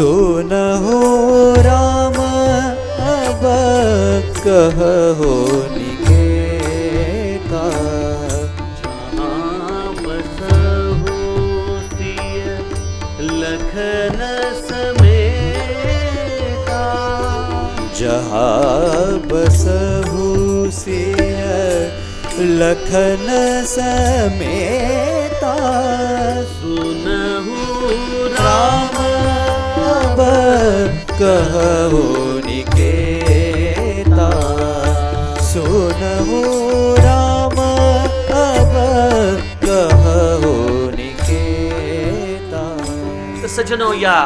सुनहु राम अब कहो निकेता। बसहु सिय लखन समेता। जहाँ लखन समेता। सुनहु राम अब कहो निकेता सुनहु राम अब कहो निकेता सजनो या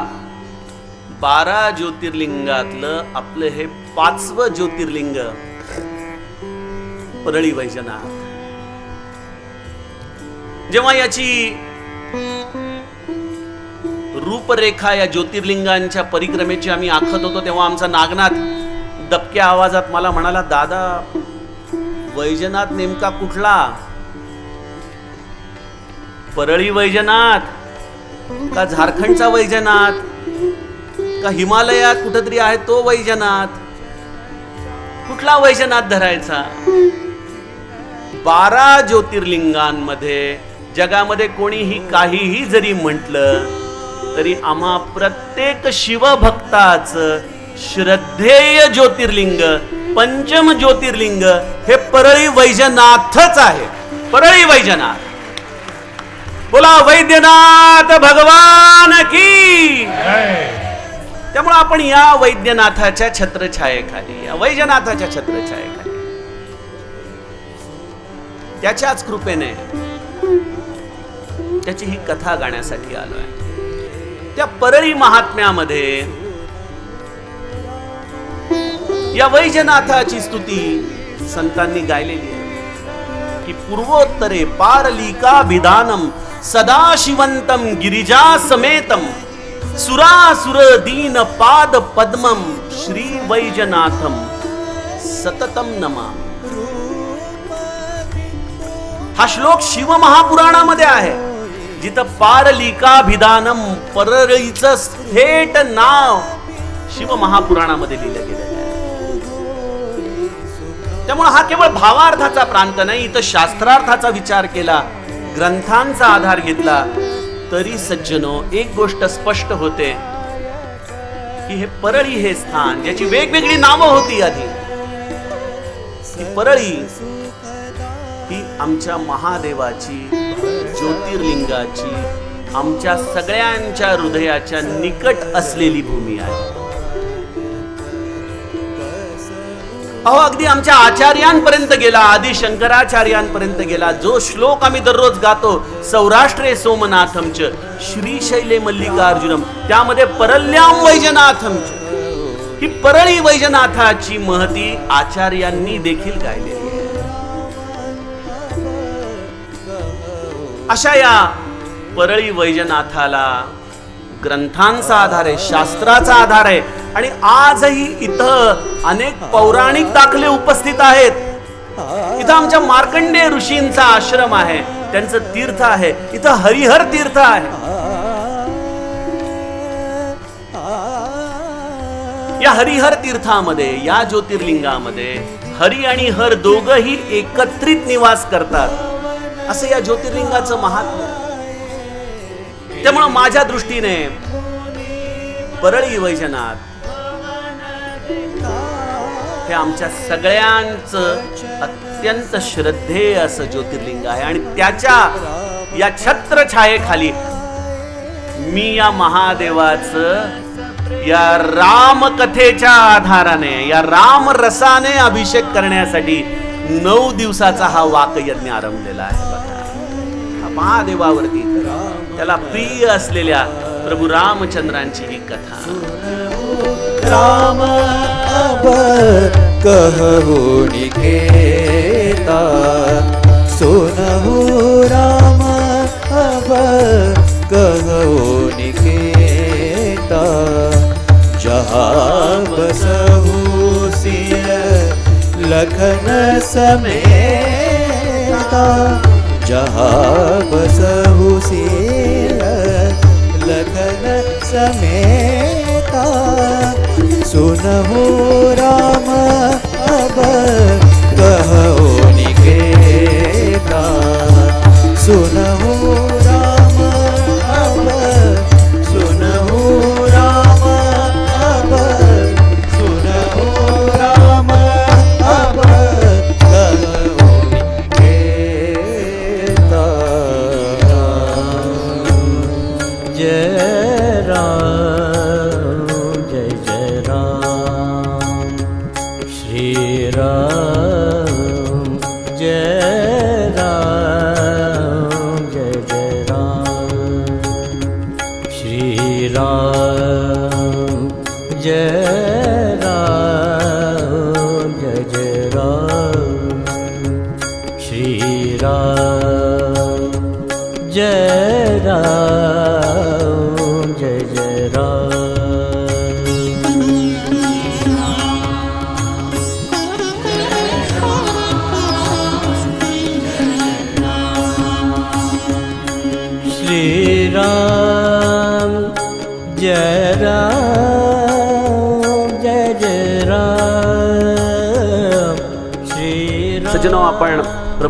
बारा ज्योतिर्लिंगातलं आपलं हे पाचवं ज्योतिर्लिंग परळी वैजनाथ. जेव्हा याची रूपरेखा या ज्योतिर्लिंगांच्या परिक्रमेची आम्ही आखत होतो तेव्हा आमचा नागनाथ दबक्या आवाजात मला म्हणाला दादा वैजनाथ नेमका कुठला? परळी वैजनाथ. का झारखंडचा वैजनाथ? का हिमालयात कुठेतरी आहे तो वैजनाथ? कुठला वैजनाथ धरायचा? बारा ज्योतिर्लिंगांमध्ये जगामध्ये कोणीही काहीही जरी म्हटलं तरी आम्हा प्रत्येक शिवभक्ताच श्रद्धेय ज्योतिर्लिंग पंचम ज्योतिर्लिंग हे परळी वैजनाथच आहे. परळी वैजनाथ. बोला वैद्यनाथ भगवान की! त्यामुळे आपण या वैद्यनाथाच्या छत्रछायेखाली या वैजनाथाच्या छत्रछायेखाली त्याच्याच कृपेने त्याची ही कथा गाण्यासाठी आलो आहे त्या परळी महात्म्यामध्ये. या वैजनाथाची स्तुती संतांनी गायलेली आहे. की पूर्वोत्तरे पारलिका विधानम सदाशिवंतम गिरिजा समेतम सुरासुर दीन पाद पद्मम श्री वैजनाथम सततम नमा हा श्लोक शिव महापुराणामध्ये आहे. जिथं पारलिकाभिधानम परळीचं थेट नाव शिव महापुराणामध्ये लिहिलं गेलं त्यामुळे हा केवळ भावार्थाचा प्रांत नाही इथं शास्त्रार्थाचा विचार केला ग्रंथांचा आधार घेतला तरी सज्जनो एक गोष्ट स्पष्ट होते की हे परळी हे स्थान ज्याची वेगवेगळी नावं होती आधी ती परळी ही आमच्या महादेवाची ज्योतिर्लिंगाची आमच्या सगळ्यांच्या हृदयाच्या निकट असलेली भूमी आहे. अहो अगदी आमच्या आचार्यांपर्यंत गेला आदि शंकराचार्यांपर्यंत गेला जो श्लोक आम्ही दररोज गातो सौराष्ट्रे सोमनाथमच श्री शैले मल्लिकार्जुनम त्यामध्ये परल्याम वैजनाथमच ही परळी वैजनाथाची महती आचार्यांनी देखील गायलेली. अशा या परळी वैजनाथाला ग्रंथांचा आधार आहे शास्त्राचा आधार आहे. आणि आजही इथं अनेक पौराणिक दाखले उपस्थित आहेत. इथं आमच्या मार्कंडेय ऋषींचा आश्रम आहे. त्यांचं तीर्थ आहे. इथं हरिहर तीर्थ आहे. या हरिहर तीर्थामध्ये या ज्योतिर्लिंगामध्ये हरी आणि हर दोघही एकत्रित निवास करतात. असं या ज्योतिर्लिंगाचं महात्म्य. त्यामुळं माझ्या दृष्टीने परळी वैजनाथ हे आमच्या सगळ्यांचं अत्यंत श्रद्धेय असं ज्योतिर्लिंग आहे. आणि त्याच्या या छत्र छायेखाली मी या महादेवाचं या रामकथेच्या आधाराने या राम रसाने अभिषेक करण्यासाठी नऊ दिवसाचा हा वाकयज्ञ आरंभलेला आहे बघा. महादेवावरती त्याला प्रिय असलेल्या प्रभू रामचंद्रांची ही कथा. राम अब निकेता सुनहु राम समेत जहाँ बसहु लखन समेता। सुनहु राम अब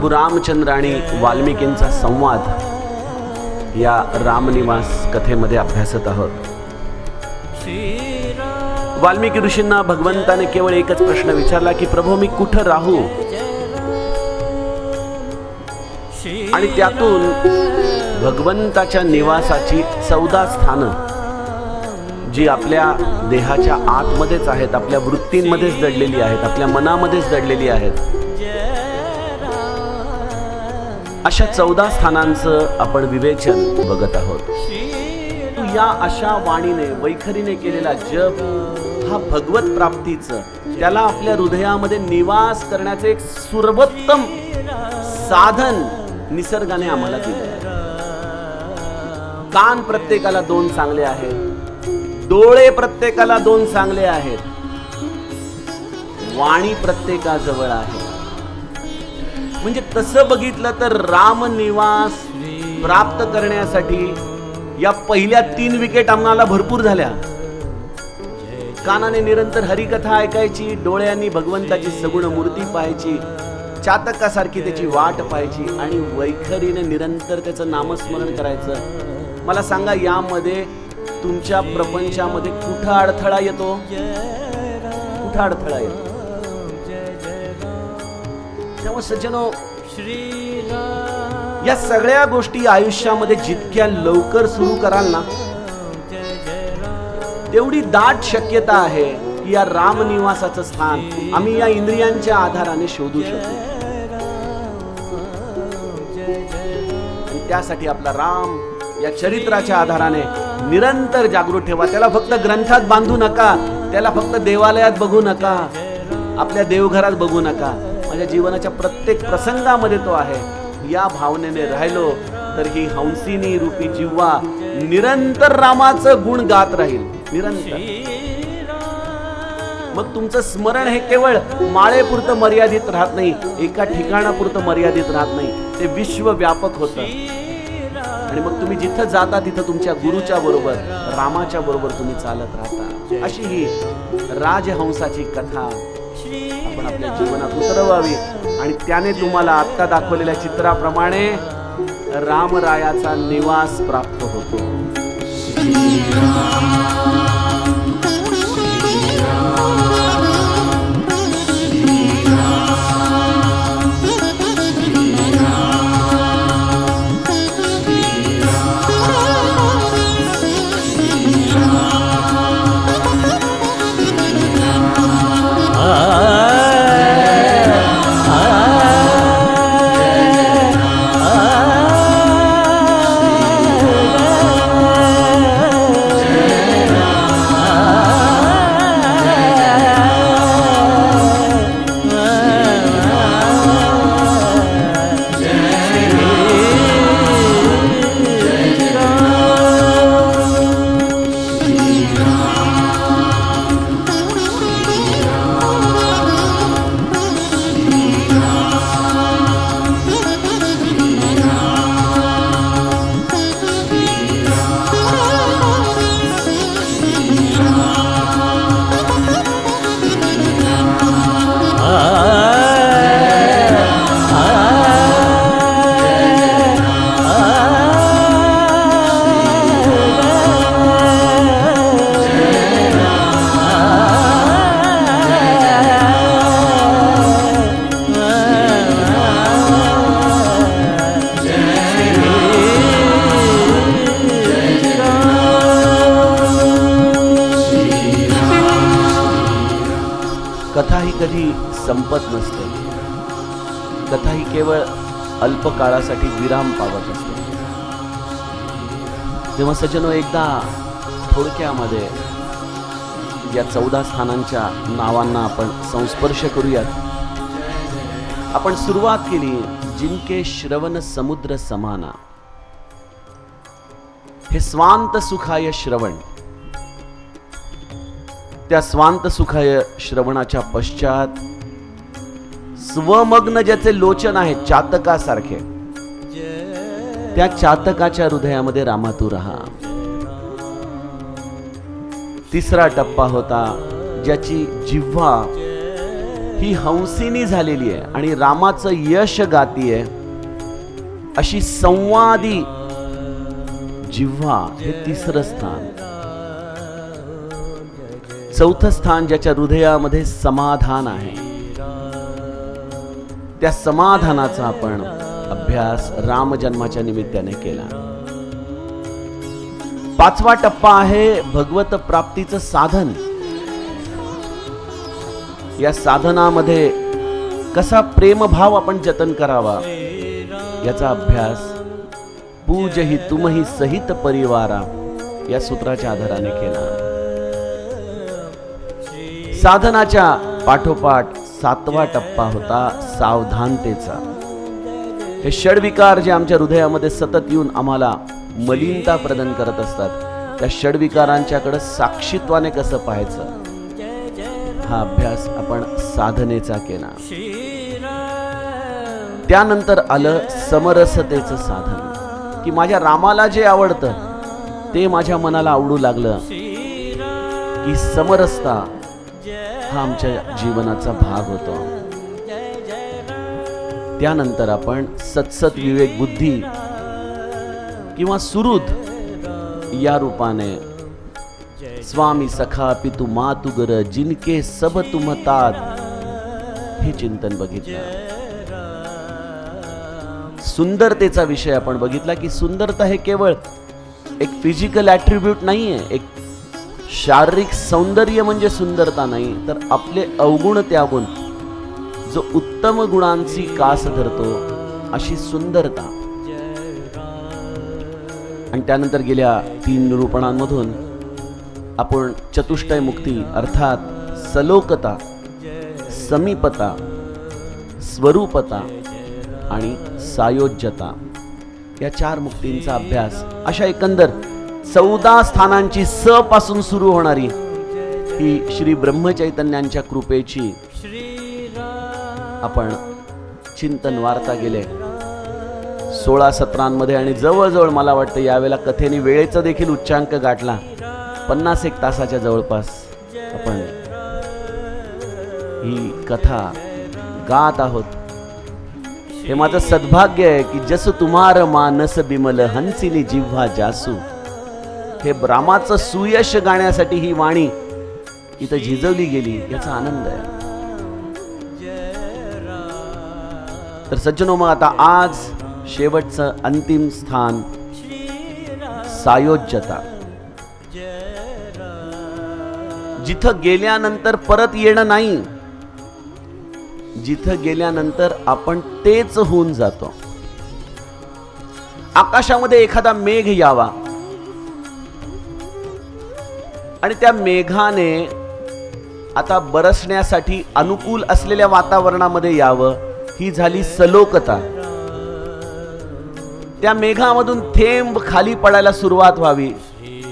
प्रभू रामचंद्र आणि वाल्मिकींचा संवाद या रामनिवास कथेमध्ये अभ्यासत आहोत. वाल्मिकी ऋषींना भगवंताने केवळ एकच प्रश्न विचारला की प्रभू मी कुठं राहू? आणि त्यातून भगवंताच्या निवासाची चौदा स्थानं जी आपल्या देहाच्या आतमध्येच आहेत आपल्या वृत्तींमध्येच दडलेली आहेत आपल्या मनामध्येच दडलेली आहेत अशा चौदा स्थानांचं आपण विवेचन बघत आहोत. या अशा वाणीने वैखरीने केलेला जप हा भगवत प्राप्तीचं त्याला आपल्या हृदयामध्ये निवास करण्याचं एक सर्वोत्तम साधन निसर्गाने आम्हाला दिलं कान प्रत्येकाला दोन चांगले आहेत डोळे प्रत्येकाला दोन चांगले आहेत वाणी प्रत्येकाजवळ आहे. म्हणजे तसं बघितलं तर रामनिवास प्राप्त करण्यासाठी या पहिल्या तीन विकेट आम्हाला भरपूर झाल्या. कानाने निरंतर हरिकथा ऐकायची डोळ्यांनी भगवंताची सगुण मूर्ती पाहायची चातकासारखी त्याची वाट पाहायची आणि वैखरीने निरंतर त्याचं नामस्मरण करायचं. मला सांगा यामध्ये तुमच्या प्रपंचामध्ये कुठं अडथळा येतो? कुठं अडथळा येतो? तेव्हा सज्जनो श्री या सगळ्या गोष्टी आयुष्यामध्ये जितक्या लवकर सुरू कराल ना तेवढी दाट शक्यता आहे की या रामनिवासाचं स्थान आम्ही या इंद्रियांच्या आधाराने शोधू शकतो त्यासाठी आपला राम या चरित्राच्या आधाराने निरंतर जागृत ठेवा. त्याला फक्त ग्रंथात बांधू नका. त्याला फक्त देवालयात बघू नका. आपल्या देवघरात बघू नका. माझ्या जीवनाच्या प्रत्येक प्रसंगामध्ये तो आहे. या भावनेने राहिलो तर ही हंसिनी रूपी जिव्हा निरंतर रामाचं गुण गात राहील. निरंतर. मग तुमचं स्मरण हे केवळ माळेपुरतं मर्यादित राहत नाही एका ठिकाणापुरतं मर्यादित राहत नाही. ते विश्वव्यापक होतं. आणि मग तुम्ही जिथं जाता तिथं तुमच्या गुरुच्या बरोबर रामाच्या बरोबर तुम्ही चालत राहता. अशी ही राजहंसाची कथा. आपण आपल्या जीवनात उतरवावी. आणि त्याने तुम्हाला आत्ता दाखवलेल्या चित्राप्रमाणे रामरायाचा निवास प्राप्त होतो. अल्प काळासाठी विराम पावत असतो. तेव्हा सज्जनो एकदा थोडक्यामध्ये या चौदा स्थानांच्या नावांना आपण संस्पर्श करूयात. आपण सुरुवात केली जिनके श्रवण समुद्र समाना. हे स्वांत सुखाय श्रवण. त्या स्वांत सुखाय श्रवणाच्या पश्चात स्वमग्न ज्याचे लोचन आहे चातकासारखे त्या चातकाच्या हृदयामध्ये रामा तू राहा. तिसरा टप्पा होता ज्याची जिव्हा ही हंसिनी झालेली आहे आणि रामाचं यश गातीये अशी संवादी जिव्हा हे तिसरं स्थान. चौथं स्थान ज्याच्या हृदयामध्ये समाधान आहे. त्या समाधानाचा आपण अभ्यास रामजन्माच्या निमित्ताने केला. पाचवा टप्पा आहे भगवत प्राप्तीचं साधन. या साधनामध्ये कसा प्रेमभाव आपण जतन करावा याचा अभ्यास पूज ही तुमही सहित परिवारा या सूत्राच्या आधाराने केला. साधनाच्या पाठोपाठ सातवा टप्पा होता सावधानतेचा. हे षडविकार जे आमच्या हृदयामध्ये सतत येऊन आम्हाला मलिनता प्रदान करत असतात त्या षडविकारांच्याकडे साक्षीत्वाने कसं पाहायचं? हा अभ्यास आपण साधनेचा केला. त्यानंतर आलं समरसतेचं साधन की माझ्या रामाला जे आवडतं ते माझ्या मनाला आवडू लागलं की समरसता हा आमच्या जीवनाचा भाग होतो. त्यानंतर आपण सत्सत विवेक बुद्धी किंवा सुरुद या रूपाने स्वामी सखा पितू मातुगर जिनके सब तुम हे चिंतन बघितलं. सुंदरतेचा विषय आपण बघितला की सुंदरता हे केवळ एक फिजिकल ॲट्रिब्यूट नाहीये एक शारीरिक सौंदर्य म्हणजे सुंदरता नाही तर आपले अवगुण त्यागून जो उत्तम गुणांची कास धरतो अशी सुंदरता. आणि त्यानंतर गेल्या तीन निरूपणांमधून आपण चतुष्टय मुक्ती अर्थात सलोकता समीपता स्वरूपता आणि सायोज्यता. या चार मुक्तींचा अभ्यास अशा एकंदर चौदा स्थानांची स पासून सुरू होणारी ही श्री ब्रह्मचैतन्यांच्या कृपेची आपण चिंतन वार्ता गेले. सोळा सत्रांमध्ये आणि जवळजवळ मला वाटतं यावेळेला कथेने वेळेचा देखील उच्चांक गाठला. पन्नास एक तासाच्या जवळपास आपण ही कथा गात आहोत. हे माझं सद्भाग्य आहे की जस तुम्हार मानस बिमल हंसिनी जिव्हा जासू. हे ब्रामाचं सुयश गाण्यासाठी ही वाणी इथं झिजवली गेली याचा आनंद आहे. तर सज्जनो मग आता आज शेवटचं अंतिम स्थान सायोज्यता. जिथं गेल्यानंतर परत येणं नाही जिथं गेल्यानंतर आपण तेच होऊन जातो. आकाशामध्ये एखादा मेघ यावा. आणि त्या मेघाने आता बरसण्यासाठी अनुकूल असलेल्या वातावरणामध्ये यावं. ही झाली सलोकता. त्या मेघामधून थेंब खाली पडायला सुरुवात व्हावी.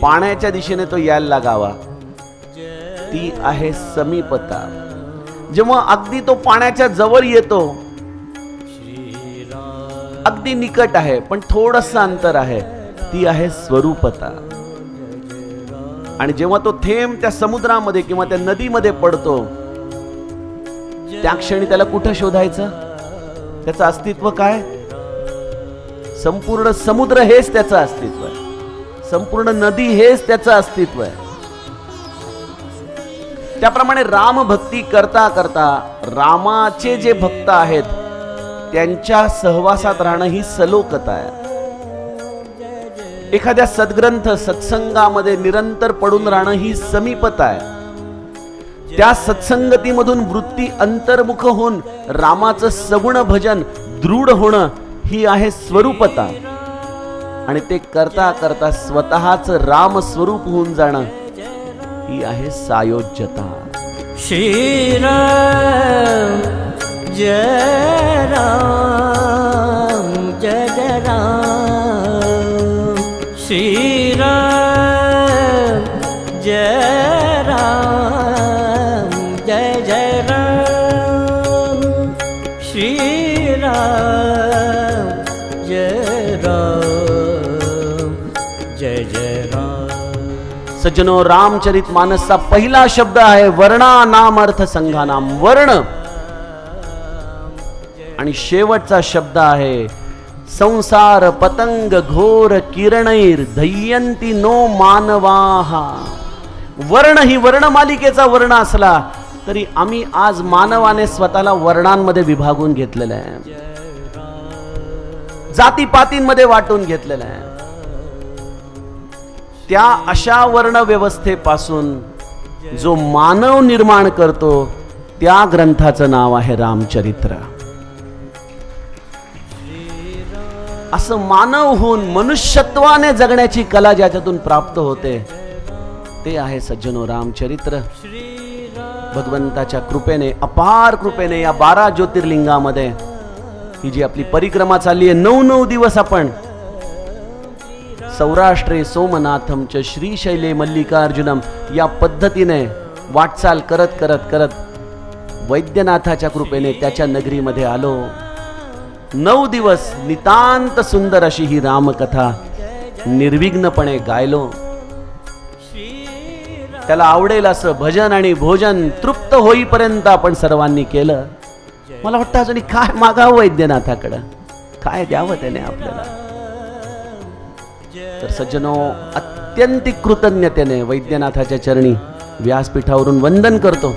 पाण्याच्या दिशेने तो यायला लागावा. ती आहे समीपता. जेव्हा अगदी तो पाण्याच्या जवळ येतो अगदी निकट आहे पण थोडस अंतर आहे. ती आहे स्वरूपता. आणि जेव्हा तो थेंब त्या समुद्रामध्ये किंवा त्या नदीमध्ये पडतो त्या क्षणी त्याला कुठं शोधायचं? त्याचं अस्तित्व काय? संपूर्ण समुद्र हेच त्याचं अस्तित्व आहे. संपूर्ण नदी हेच त्याचं अस्तित्व आहे. त्याप्रमाणे राम भक्ती करता करता रामाचे जे भक्त आहेत त्यांच्या सहवासात राहणं ही सलोकता आहे. एखाद्या सद्ग्रंथ सत्संगामध्ये निरंतर पडून राहणं ही समीपता आहे. त्या सत्संगतीमधून वृत्ती अंतर्मुख होऊन रामाचं सगुण भजन दृढ होणं ही आहे स्वरूपता. आणि ते करता करता स्वतःच राम स्वरूप होऊन जाणं ही आहे सायोज्यता. श्रीराम जय राम. सज्जनो रामचरित मानसचा पहिला शब्द आहे वर्णा नाम अर्थ संघानाम. वर्ण. आणि शेवटचा शब्द आहे संसार पतंग घोर किरणैर धैयंती नो मानवाहा वर्ण ही वर्णमालिकेचा वर्ण असला तरी आम्ही आज मानवाने स्वतःला वर्णांमध्ये विभागून घेतलेलं आहे. जातीपातींमध्ये वाटून घेतलेलं आहे. त्या अशा वर्णव्यवस्थेपासून जो मानव निर्माण करतो त्या ग्रंथाचं नाव आहे रामचरित्र. असं मानव होऊन मनुष्यत्वाने जगण्याची कला ज्याच्यातून प्राप्त होते ते आहे सज्जनो रामचरित्र. भगवंताच्या कृपेने अपार कृपेने या बारा ज्योतिर्लिंगामध्ये ही जी आपली परिक्रमा चालली आहे नऊ नऊ दिवस आपण सौराष्ट्रे सोमनाथम च श्रीशैले मल्लिकार्जुनम या पद्धतीने वाटचाल करत करत करत वैद्यनाथाच्या कृपेने त्याच्या नगरीमध्ये आलो. नऊ दिवस नितांत सुंदर अशी ही रामकथा निर्विघ्नपणे गायलो. त्याला आवडेल असं भजन आणि भोजन तृप्त होईपर्यंत आपण सर्वांनी केलं. मला वाटतं अजून काय मागावं वैद्यनाथाकडं? काय द्यावं त्याने आपल्याला? तर सज्जनो अत्यंतिक कृतज्ञतेने वैद्यनाथाच्या चरणी व्यासपीठावरून वंदन करतो.